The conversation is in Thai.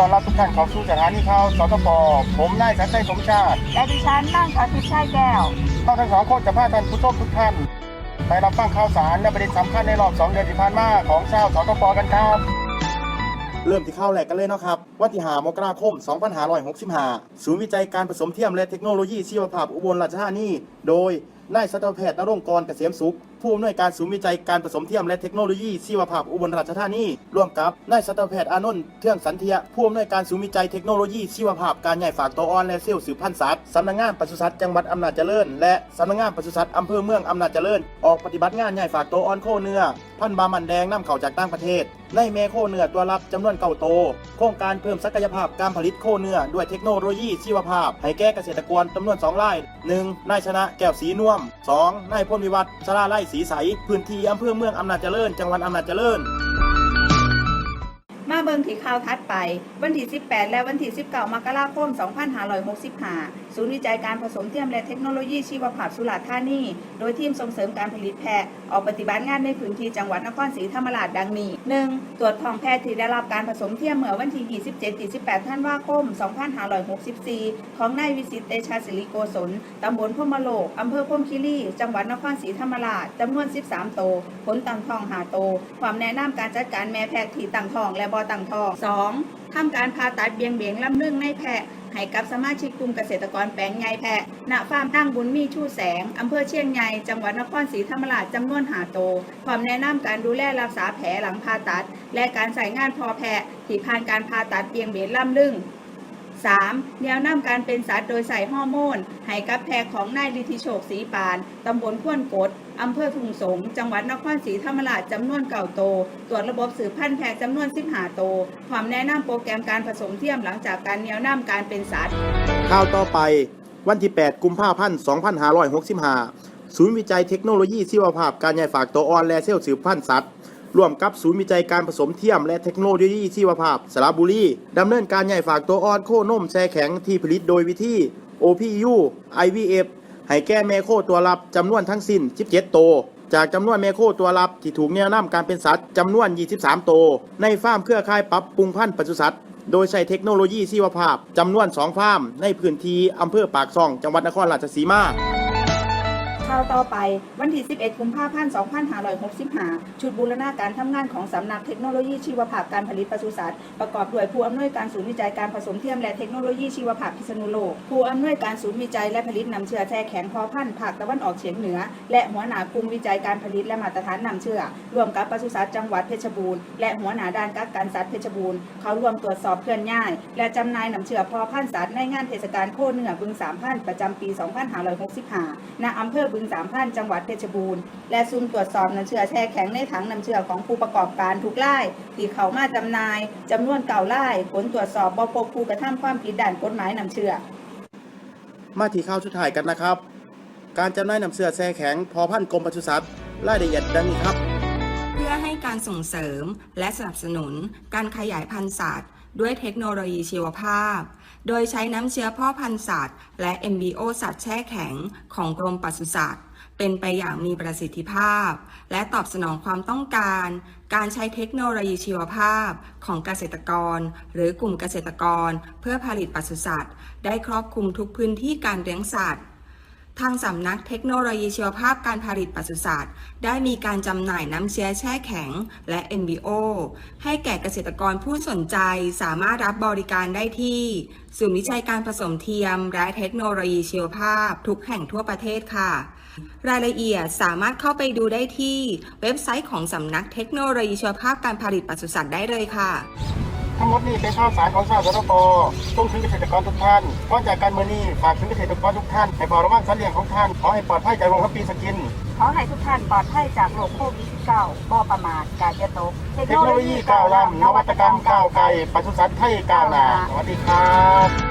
ท่านเข้าสู่สถานีข่าวสตปผมนายสันชัยสมชาติ และดิฉันนั่งชาทิพย์ชัยแก้วเราทั้งสองคนจะพาท่านผู้ชมทุกท่านไปรับฟังข่าวสารและประเด็นสำคัญในรอบ 2 เดือนที่ผ่านมาของชาวสตปกันครับเริ่มที่ข่าวแรกกันเลยเนาะครับวันที่5มกราคม 2565 ศูนย์วิจัยการผสมเทียมและเทคโนโลยีชีวภาพอุบลราชธานี โดย นายสัตวแพทย์นรงกรเกษมสุข ผู้อำนวยการศูนย์วิจัยการผสมเทียมและเทคโนโลยีชีวภาพอุบลราชธานีร่วมกับนายสัตวแพทย์อานนท์เทื่องสันเทียผู้อำนวยการศูนย์วิจัยเทคโนโลยีชีวภาพการใหญ่ฝากตัวอ่อนและเซลล์สืบพันธุ์สัตว์สำนักงานปศุสัตว์จังหวัดอำนาจเจริญ และสำนักงานปศุสัตว์อำเภอเมืองอำนาจเจริญ ออกปฏิบัติงานใหญ่ฝากตัวอ่อนโคเนื้อพันธุ์บามันแดงนำเข้าจากต่างประเทศในเมโคเนื้อตัวรับจำนวนเก่าโต โครงการเพิ่มศักยภาพการผลิตโคเนื้อด้วยเทคโนโลยีชีวภาพ ให้แก่เกษตรกรจำนวน2ราย 1. นายชนะแก้วสีน่วม 2. นายพลวิวัฒน์ชลาไล่สีใส พื้นที่อำเภอเมืองอำนาจเจริญ จังหวัดอำนาจเจริญ บิงที่ข่าวทัดไป วันที่ 18 และวันที่ 19 มกราคม 2565 ศูนย์วิจัยการผสมเทียมและเทคโนโลยีชีวภาพสุราษฎร์ธานี โดยทีมส่งเสริมการผลิตแพะออกปฏิบัติงานในพื้นที่จังหวัดนครศรีธรรมราชดังนี้ 1. ตรวจทองแพทย์ที่ได้รับการผสมเทียมเมื่อวันที่ 27-28ธันวาคม 2564 ของนายวิสิตเตชาศิริโกศลตำบลพมโลกอำเภอพมคีรีจังหวัดนครศรีธรรมราชจำนวน 13 โต ผลตังทองหาโต ความแนะนำการจัดการแม่แพะที่ตังทองและบ่ตั้งทอง 2. ทำการผ่าตัดเบียงเบียงลำเรื่องในแพะให้กับสมาชิกกลุ่มเกษตรกรแปลงไงแพะณฟาร์มตั้งบุญมีชูแสง อำเภอเชียงใหญ่ จังหวัดนครศรีธรรมราชจำนวนหาโตวความแนะนำการดูแลรักษาแผลหลังผ่าตัด และการใส่งานพอแพะที่ผ่านการผ่าตัดเบียงเบียงลำลึง 3. แนวนำการเป็นสัตว์โดยใส่ฮอร์โมนให้กับแพะของนายลิธิโชคศรีปานตำบลขวนกดอำเภอทุ่งสง จังหวัดนครศรีธรรมราชจำนวนเก่าโต ตรวจระบบสืบพันธุ์แพะจำนวน15โตความแนะนำโปรแกรมการผสมเทียมหลังจากการแนวนำการเป็นสัตว์ข่าวต่อไปวันที่ 8 กุมภาพันธ์ 2565 ศูนย์วิจัยเทคโนโลยีชีวภาพการใหญ่ฝากตัวอ่อนและเซลล์สืบพันธุ์สัตว์ ร่วมกับศูนย์วิจัยการผสมเทียมและเทคโนโลยีชีวภาพสระบุรีดำเนินการใหญ่ฝากตัวอ่อนโคนมแช่แข็งที่ผลิตโดยวิธี OPU IVF ให้แก้แมโคตัวรับจำนวนทั้งสิ้น 17 โตวจากจำนวนแมโคตัวรับที่ถูกแนะนำการเป็นสัตว์จำนวน 23 โตวในฟาร์มเครือข่ายปรับปรุงพันธุ์ปศุสัตว์โดยใช้เทคโนโลยีชีวภาพจำนวน 2 ฟาร์ม ในพื้นที่อำเภอปากซ่อง จังหวัดนครราชสีมา ข่าวต่อไป วันที่ 11 กุมภาพันธ์ 2565 ชุดบูรณาการทำงานของสำนักเทคโนโลยีชีวภาพการผลิตปศุสัตว์ ประกอบด้วยผู้อำนวยการศูนย์วิจัยการผสมเทียมและเทคโนโลยีชีวภาพพิษณุโลก ผู้อำนวยการศูนย์วิจัยและผลิตนำเชื้อแช่แข็งพอพันธุ์ภาคตะวันออกเฉียงเหนือ และหัวหน้ากลุ่มวิจัยการผลิตและมาตรฐานนำเชื้อรวมกับปศุสัตว์จังหวัดเพชรบูรณ์และหัวหน้าด้านกักกันสัตว์เพชรบูรณ์เขาร่วมตรวจสอบเคลื่อนย้าย และจำหน่ายนำเชื้อพอพันธุ์สัตว์ในงานเทศกาลโคเนื้อบึงสามพันธุ์ประจำปี 2565 ณอำเภอบึงสามพันจังหวัดเพชรบูรณ์ และซุ่มตรวจสอบน้ำเชื่อแช่แข็งในถังน้ำเชื่อของผู้ประกอบการทุกรายที่เขามาจำหน่ายจำนวนเก่ารายผลตรวจสอบบ่พบผู้กระทำความผิดด้านกฎหมายน้ำเชื่อ มาที่ข่าวสุดท้ายกันนะครับ การจำหน่ายน้ำเสื้อแช่แข็งพอพันกรมปศุสัตว์รายละเอียดดังนี้ครับ เพื่อให้การส่งเสริมและสนับสนุนการขยายพันธุ์สัตว์ ด้วยเทคโนโลยีชีวภาพ โดยใช้น้ำเชื้อพ่อพันธุ์สัตว์ และ MBO สัตว์แช่แข็งของกรมปศุสัตว์ เป็นไปอย่างมีประสิทธิภาพ และตอบสนองความต้องการ การใช้เทคโนโลยีชีวภาพของเกษตรกร หรือกลุ่มเกษตรกร เพื่อผลิตปศุสัตว์ ได้ครอบคลุมทุกพื้นที่การเลี้ยงสัตว์ ทางสำนักเทคโนโลยีชีวภาพการผลิตปศุสัตว์ได้มีการจำหน่ายน้ำเชื้อแช่แข็งและ NBO ให้แก่เกษตรกรผู้สนใจสามารถรับบริการได้ที่ศูนย์วิจัยการผสมเทียม และเทคโนโลยีชีวภาพ ทุกแห่งทั่วประเทศค่ะ รายละเอียดสามารถเข้าไปดูได้ที่เว็บไซต์ของสำนักเทคโนโลยีชีวภาพการผลิตปศุสัตว์ได้เลยค่ะ ทั้งหมดนี้เป็นข่าวสารของชาวสตปต้องถึงเกษตรกรทุกท่านก่อนจากการเมือนี้ฝากถึงเกษตรกรทุกท่านให้เฝ้าระวังสัตว์เลี้ยงของท่าน ขอให้ปลอดภัยจากโรคปีสกิน ขอให้ทุกท่านปลอดภัยจากโรคโควิด -19 บ่ประมาทกาศอย่าตกเทคโนโลยีก้าวล้ำนวัตกรรมก้าวไกลปศุสัตว์ไทยก้าวหน้าสวัสดีครับ